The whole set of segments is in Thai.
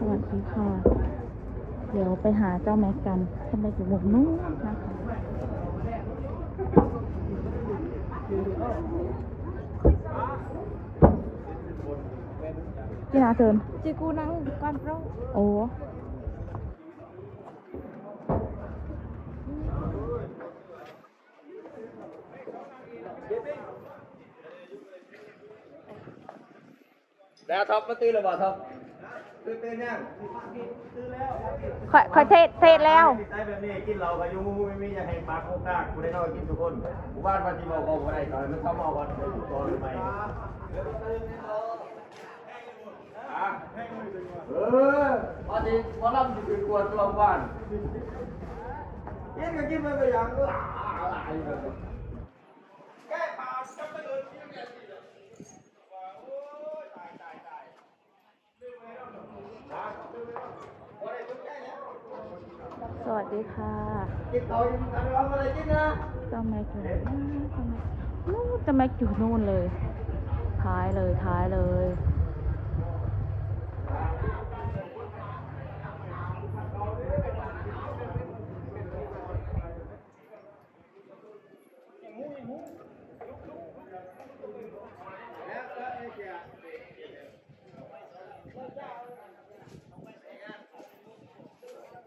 สวัสดีค่ะ เดี๋ยวไปหาเจ้าแม็กกันทำไมอยู่มุมนู้นนะคะที่นาเชิญ chị cô năng con pro โอ้แล้วท็อปมาตื่นแล้วบ่ท็อป ตื่นตื่นยังคอยคอยเทศเทศแล้ว ใส่แบบนี้กินเราพายุไม่มีอย่าให้ปากโคกากกูได้น้อยกินทุกคนหมู่บ้านวันที่บอกบอกบ่ได้ตอนมันเข้ามาวันไปอยู่ตอนใหม่เออวันนี้วันรับจะเป็นกวนตัวบ้านกินก็กินไปไปอย่างก็อะไรแบบแก้ปากจะไปเดินกินกันสิว่าโอ้ยตายตายตาย สวัสดีค่ะกินเอาเอาอะไรกินนะเจ้าแม็กอยู่ไหนนะเจ้าแม็กนู่นเจ้าแม็กอยู่นู่นเลย ท้ายเลยท้ายเลย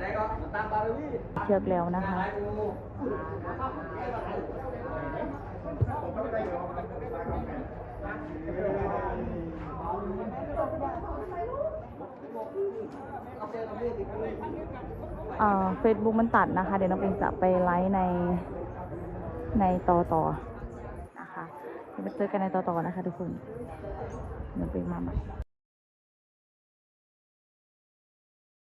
ไรก็ตามบารมีเชือกแล้วนะคะเอ่อ เฟซบุ๊กมันตัดนะคะ เดี๋ยวน้องปิงจะไปไลฟ์ในในต่อต่อนะคะเดี๋ยวไปเจอกันในต่อต่อนะคะทุกคนน้องปิงมาใหม่